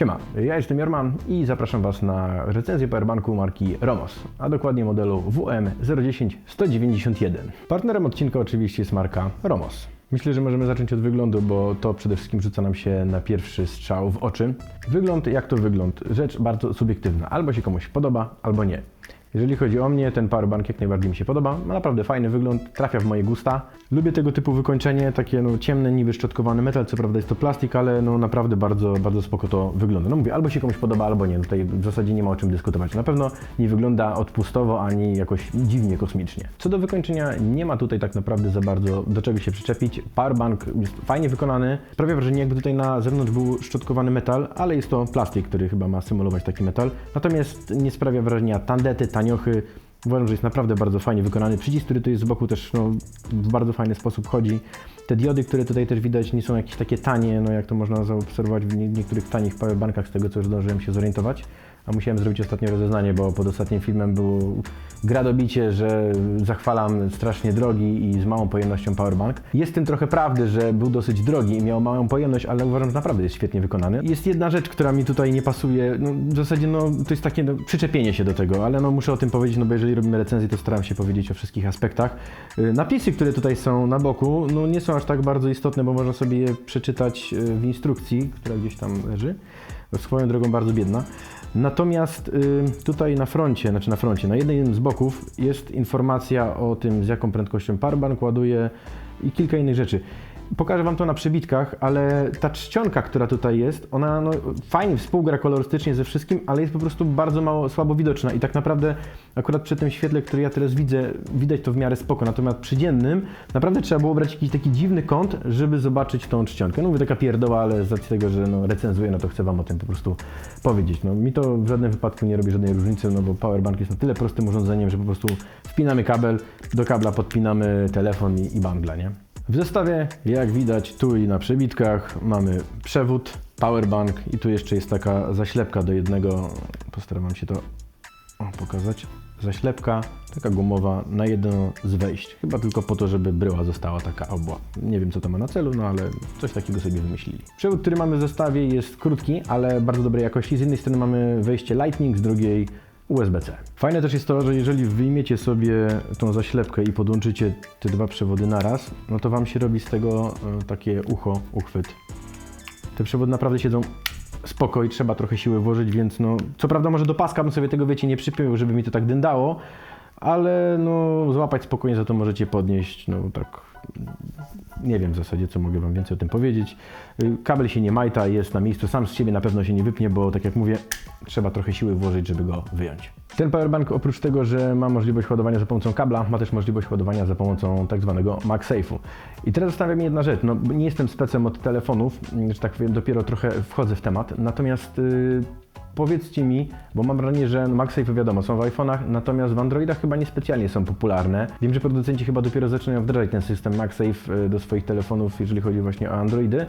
Siema, ja jestem Jorman i zapraszam Was na recenzję powerbanku marki Romos, a dokładnie modelu WM010-191. Partnerem odcinka oczywiście jest marka Romos. Myślę, że możemy zacząć od wyglądu, bo to przede wszystkim rzuca nam się na pierwszy strzał w oczy. Wygląd, jak to wygląd? Rzecz bardzo subiektywna. Albo się komuś podoba, albo nie. Jeżeli chodzi o mnie, ten powerbank jak najbardziej mi się podoba. Ma naprawdę fajny wygląd, trafia w moje gusta. Lubię tego typu wykończenie, takie no, ciemne, niby szczotkowany metal, co prawda jest to plastik, ale no, naprawdę bardzo, bardzo spoko to wygląda. No mówię, albo się komuś podoba, albo nie. Tutaj w zasadzie nie ma o czym dyskutować. Na pewno nie wygląda odpustowo, ani jakoś dziwnie kosmicznie. Co do wykończenia, nie ma tutaj tak naprawdę za bardzo do czego się przyczepić. Powerbank jest fajnie wykonany. Sprawia wrażenie, jakby tutaj na zewnątrz był szczotkowany metal, ale jest to plastik, który chyba ma symulować taki metal. Natomiast nie sprawia wrażenia tandety, taniochy. Uważam, że jest naprawdę bardzo fajnie wykonany. Przycisk, który tu jest z boku też no, w bardzo fajny sposób chodzi. Te diody, które tutaj też widać, nie są jakieś takie tanie, no jak to można zaobserwować w nie- niektórych tanich powerbankach, z tego co już zdążyłem się zorientować. A musiałem zrobić ostatnio rozeznanie, bo pod ostatnim filmem było gradobicie, że zachwalam strasznie drogi i z małą pojemnością powerbank. Jest w tym trochę prawdy, że był dosyć drogi i miał małą pojemność, ale uważam, że naprawdę jest świetnie wykonany. Jest jedna rzecz, która mi tutaj nie pasuje. No, w zasadzie no, to jest takie no, przyczepienie się do tego, ale no, muszę o tym powiedzieć, no bo jeżeli robimy recenzję, to staram się powiedzieć o wszystkich aspektach. Y, Napisy, które tutaj są na boku, no, nie są aż tak bardzo istotne, bo można sobie je przeczytać y, w instrukcji, która gdzieś tam leży. Swoją drogą bardzo biedna. Natomiast y, tutaj na froncie, znaczy na froncie, na jednym z boków jest informacja o tym, z jaką prędkością powerbank ładuje i kilka innych rzeczy. Pokażę Wam to na przebitkach, ale ta czcionka, która tutaj jest, ona no, fajnie współgra kolorystycznie ze wszystkim, ale jest po prostu bardzo mało, słabo widoczna i tak naprawdę akurat przy tym świetle, które ja teraz widzę, widać to w miarę spoko, natomiast przy dziennym naprawdę trzeba było brać jakiś taki dziwny kąt, żeby zobaczyć tą czcionkę. No mówię taka pierdoła, ale z racji tego, że no, recenzuję, no to chcę Wam o tym po prostu powiedzieć. No, mi to w żadnym wypadku nie robi żadnej różnicy, no bo powerbank jest na tyle prostym urządzeniem, że po prostu wpinamy kabel, do kabla podpinamy telefon i, i bangla, nie? W zestawie, jak widać tu i na przebitkach, mamy przewód, powerbank i tu jeszcze jest taka zaślepka do jednego, postaram się to pokazać, zaślepka, taka gumowa na jedno z wejść. Chyba tylko po to, żeby bryła została taka obła. Nie wiem co to ma na celu, no ale coś takiego sobie wymyślili. Przewód, który mamy w zestawie jest krótki, ale bardzo dobrej jakości. Z jednej strony mamy wejście Lightning, z drugiej USB-C. Fajne też jest to, że jeżeli wyjmiecie sobie tą zaślepkę i podłączycie te dwa przewody naraz, no to Wam się robi z tego e, takie ucho, uchwyt. Te przewody naprawdę siedzą spoko i trzeba trochę siły włożyć, więc no, co prawda może do paska bym sobie tego wiecie nie przypiął, żeby mi to tak dyndało, ale no złapać spokojnie za to możecie podnieść, no tak nie wiem w zasadzie, co mogę Wam więcej o tym powiedzieć. Y, Kabel się nie majta, jest na miejscu, sam z siebie na pewno się nie wypnie, bo tak jak mówię, trzeba trochę siły włożyć, żeby go wyjąć. Ten powerbank oprócz tego, że ma możliwość ładowania za pomocą kabla, ma też możliwość ładowania za pomocą tak zwanego MagSafe'u. I teraz zastanawia mnie jedna rzecz, no nie jestem specem od telefonów, że tak powiem, dopiero trochę wchodzę w temat, natomiast yy, Powiedzcie mi, bo mam wrażenie, że MagSafe wiadomo, są w iPhone'ach, natomiast w Androidach chyba niespecjalnie są popularne. Wiem, że producenci chyba dopiero zaczynają wdrażać ten system MagSafe y, do swoich telefonów, jeżeli chodzi właśnie o Androidy.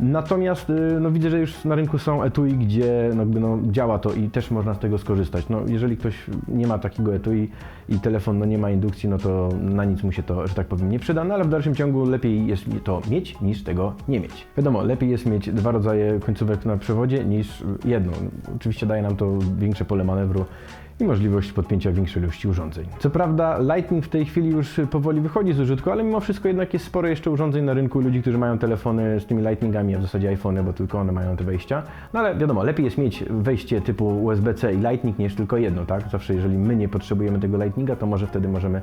Natomiast y, no, widzę, że już na rynku są etui, gdzie no, no, działa to i też można z tego skorzystać. No, jeżeli ktoś nie ma takiego etui i telefon no, nie ma indukcji, no to na nic mu się to, że tak powiem, nie przyda, no ale w dalszym ciągu lepiej jest to mieć niż tego nie mieć. Wiadomo, lepiej jest mieć dwa rodzaje końcówek na przewodzie niż jedną. Oczywiście daje nam to większe pole manewru i możliwość podpięcia większej ilości urządzeń. Co prawda Lightning w tej chwili już powoli wychodzi z użytku, ale mimo wszystko jednak jest sporo jeszcze urządzeń na rynku ludzi, którzy mają telefony z tymi Lightningami, a w zasadzie iPhony, bo tylko one mają te wejścia. No ale wiadomo, lepiej jest mieć wejście typu USB-C i Lightning niż tylko jedno, tak? Zawsze jeżeli my nie potrzebujemy tego Lightninga, to może wtedy możemy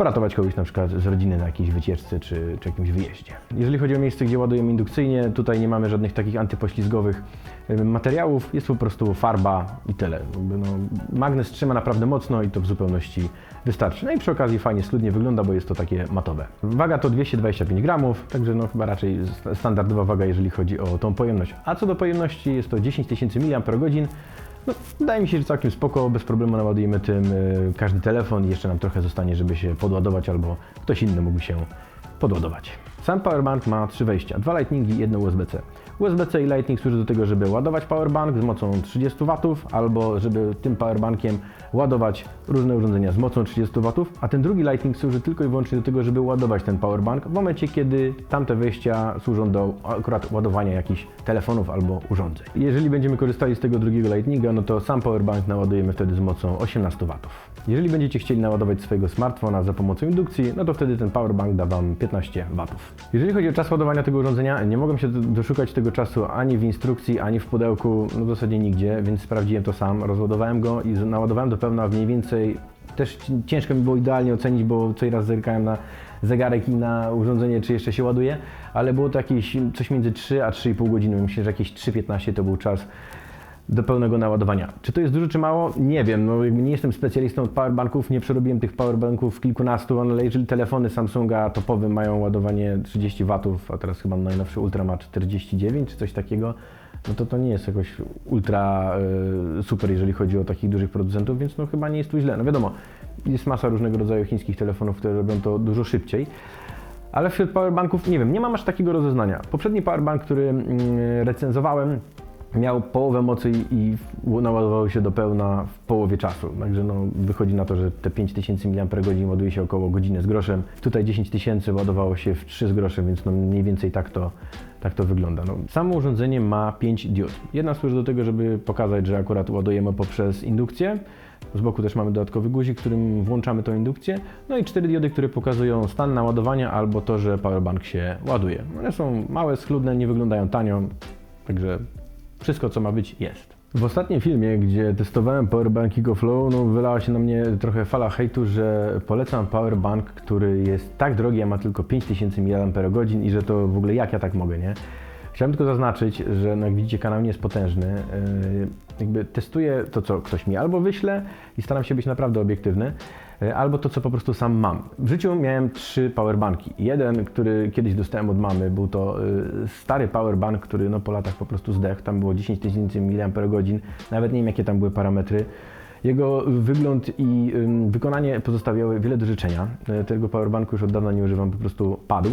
poratować kogoś na przykład z rodziny na jakiejś wycieczce czy, czy jakimś wyjeździe. Jeżeli chodzi o miejsce, gdzie ładujemy indukcyjnie, tutaj nie mamy żadnych takich antypoślizgowych materiałów, jest po prostu farba i tyle. No, magnes trzyma naprawdę mocno i to w zupełności wystarczy. No i przy okazji fajnie, schludnie wygląda, bo jest to takie matowe. Waga to 225 gramów, także no chyba raczej st- standardowa waga, jeżeli chodzi o tą pojemność. A co do pojemności, jest to 10 tysięcy mAh. No, wydaje mi się, że całkiem spoko, bez problemu naładujemy tym y, każdy telefon i jeszcze nam trochę zostanie, żeby się podładować albo ktoś inny mógł się podładować. Sam powerbank ma trzy wejścia, dwa lightningi i jedno USB-C. USB-C i Lightning służy do tego, żeby ładować powerbank z mocą 30 W albo żeby tym powerbankiem ładować różne urządzenia z mocą 30 W, a ten drugi Lightning służy tylko i wyłącznie do tego, żeby ładować ten powerbank w momencie, kiedy tamte wejścia służą do akurat ładowania jakichś telefonów albo urządzeń. Jeżeli będziemy korzystali z tego drugiego Lightninga, no to sam powerbank naładujemy wtedy z mocą 18 W. Jeżeli będziecie chcieli naładować swojego smartfona za pomocą indukcji, no to wtedy ten powerbank da Wam 15 W. Jeżeli chodzi o czas ładowania tego urządzenia, nie mogłem się do- doszukać tego czasu ani w instrukcji, ani w pudełku, no w zasadzie nigdzie, więc sprawdziłem to sam, rozładowałem go i naładowałem do pełna mniej więcej, też ci- ciężko mi było idealnie ocenić, bo co raz zerkałem na zegarek i na urządzenie, czy jeszcze się ładuje, ale było to jakieś coś między 3 a 3,5 godziny, myślę, że jakieś 3,15 to był czas do pełnego naładowania. Czy to jest dużo, czy mało? Nie wiem. No, nie jestem specjalistą od powerbanków, nie przerobiłem tych powerbanków kilkunastu, ale jeżeli telefony Samsunga topowe mają ładowanie 30 W, a teraz chyba najnowszy Ultra ma 49 czy coś takiego, no to to nie jest jakoś ultra y, super, jeżeli chodzi o takich dużych producentów, więc no chyba nie jest tu źle. No wiadomo, jest masa różnego rodzaju chińskich telefonów, które robią to dużo szybciej. Ale wśród powerbanków, nie wiem, nie mam aż takiego rozeznania. Poprzedni powerbank, który mm, recenzowałem, miał połowę mocy i naładował się do pełna w połowie czasu. Także no, wychodzi na to, że te 5000 mAh ładuje się około godziny z groszem. Tutaj 10 tysięcy ładowało się w 3 z groszem, więc no mniej więcej tak to, tak to wygląda. No, samo urządzenie ma 5 diod. Jedna służy do tego, żeby pokazać, że akurat ładujemy poprzez indukcję. Z boku też mamy dodatkowy guzik, którym włączamy tą indukcję. No i cztery diody, które pokazują stan naładowania albo to, że powerbank się ładuje. One są małe, schludne, nie wyglądają tanio, także wszystko co ma być jest. W ostatnim filmie, gdzie testowałem powerbank EcoFlow, no wylała się na mnie trochę fala hejtu, że polecam powerbank, który jest tak drogi, a ma tylko 5000 mAh i że to w ogóle jak ja tak mogę, nie? Chciałem tylko zaznaczyć, że no jak widzicie kanał nie jest potężny. Yy, jakby testuję to, co ktoś mi albo wyśle i staram się być naprawdę obiektywny, albo to, co po prostu sam mam. W życiu miałem trzy powerbanki. Jeden, który kiedyś dostałem od mamy, był to yy, stary powerbank, który no, po latach po prostu zdechł. Tam było 10 tysięcy mAh, nawet nie wiem jakie tam były parametry. Jego wygląd i wykonanie pozostawiały wiele do życzenia. Yy, Tego powerbanku już od dawna nie używam, po prostu padł.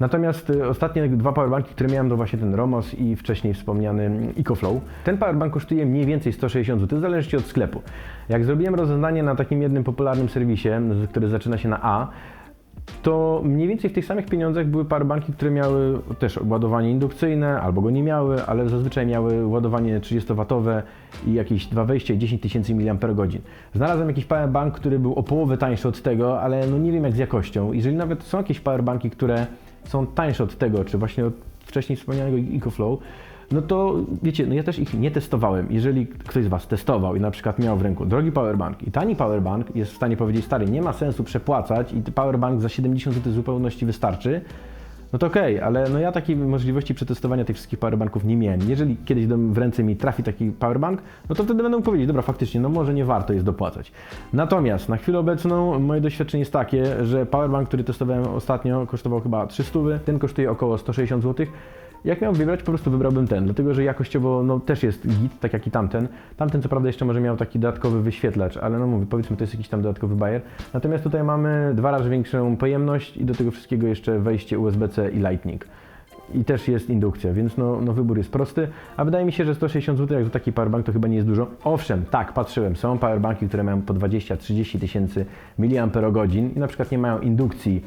Natomiast y, ostatnie dwa powerbanki, które miałem, to właśnie ten Romos i wcześniej wspomniany EcoFlow. Ten powerbank kosztuje mniej więcej 160 zł, zależności od sklepu. Jak zrobiłem rozeznanie na takim jednym popularnym serwisie, który zaczyna się na A, to mniej więcej w tych samych pieniądzach były powerbanki, które miały też ładowanie indukcyjne, albo go nie miały, ale zazwyczaj miały ładowanie 30W i jakieś dwa wejścia i 10 tysięcy mAh. Znalazłem jakiś powerbank, który był o połowę tańszy od tego, ale no nie wiem jak z jakością. Jeżeli nawet są jakieś powerbanki, które są tańsze od tego, czy właśnie od wcześniej wspomnianego EcoFlow, no to wiecie, no ja też ich nie testowałem. Jeżeli ktoś z Was testował i na przykład miał w ręku drogi powerbank i tani powerbank, jest w stanie powiedzieć, stary, nie ma sensu przepłacać i powerbank za 70 zł zupełności wystarczy, no to okej, ale no ja takiej możliwości przetestowania tych wszystkich powerbanków nie miałem. Jeżeli kiedyś do, w ręce mi trafi taki powerbank, no to wtedy będę mógł powiedzieć, dobra, faktycznie, no może nie warto jest dopłacać. Natomiast na chwilę obecną moje doświadczenie jest takie, że powerbank, który testowałem ostatnio, kosztował chyba 300, ten kosztuje około 160 zł. Jak miał wybrać, po prostu wybrałbym ten, dlatego że jakościowo no, też jest git, tak jak i tamten. Tamten co prawda jeszcze może miał taki dodatkowy wyświetlacz, ale no mówię, powiedzmy to jest jakiś tam dodatkowy bajer. Natomiast tutaj mamy dwa razy większą pojemność i do tego wszystkiego jeszcze wejście USB-C i Lightning. I też jest indukcja, więc no, no wybór jest prosty, a wydaje mi się, że 160 zł jak za taki powerbank to chyba nie jest dużo. Owszem, tak, patrzyłem, są powerbanki, które mają po 20-30 tysięcy mAh i na przykład nie mają indukcji,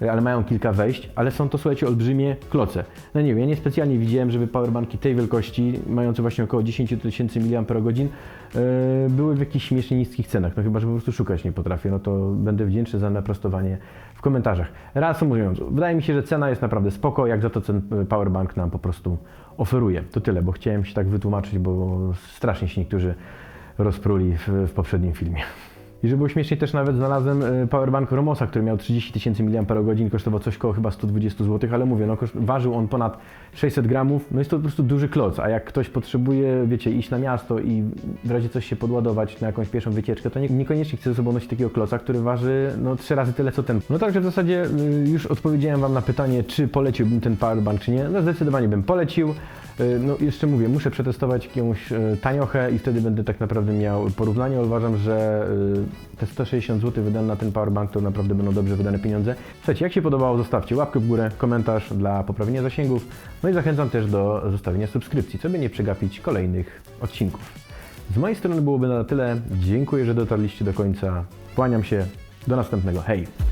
ale mają kilka wejść, ale są to, słuchajcie, olbrzymie kloce. No nie wiem, ja niespecjalnie widziałem, żeby powerbanki tej wielkości, mające właśnie około 10 tysięcy mAh, yy, były w jakichś śmiesznie niskich cenach. No chyba, że po prostu szukać nie potrafię, no to będę wdzięczny za naprostowanie w komentarzach. Reasumując, wydaje mi się, że cena jest naprawdę spoko, jak za to ten powerbank nam po prostu oferuje. To tyle, bo chciałem się tak wytłumaczyć, bo strasznie się niektórzy rozpruli w, w poprzednim filmie. I żeby było śmieszniej, też nawet znalazłem e, powerbank Romosa, który miał 30 tysięcy mAh, kosztował coś koło chyba 120 zł, ale mówię, no, ważył on ponad 600 gramów, no jest to po prostu duży kloc, a jak ktoś potrzebuje, wiecie, iść na miasto i w razie coś się podładować na jakąś pierwszą wycieczkę, to nie, niekoniecznie chce ze sobą nosić takiego kloca, który waży no trzy razy tyle co ten. No także w zasadzie y, już odpowiedziałem Wam na pytanie, czy poleciłbym ten powerbank, czy nie. No zdecydowanie bym polecił. Y, No jeszcze mówię, muszę przetestować jakąś y, taniochę i wtedy będę tak naprawdę miał porównanie. Uważam, że te 160 zł wydane na ten powerbank to naprawdę będą dobrze wydane pieniądze. Słuchajcie, jak się podobało, zostawcie łapkę w górę, komentarz dla poprawienia zasięgów. No i zachęcam też do zostawienia subskrypcji, co by nie przegapić kolejnych odcinków. Z mojej strony byłoby na tyle. Dziękuję, że dotarliście do końca. Kłaniam się. Do następnego. Hej!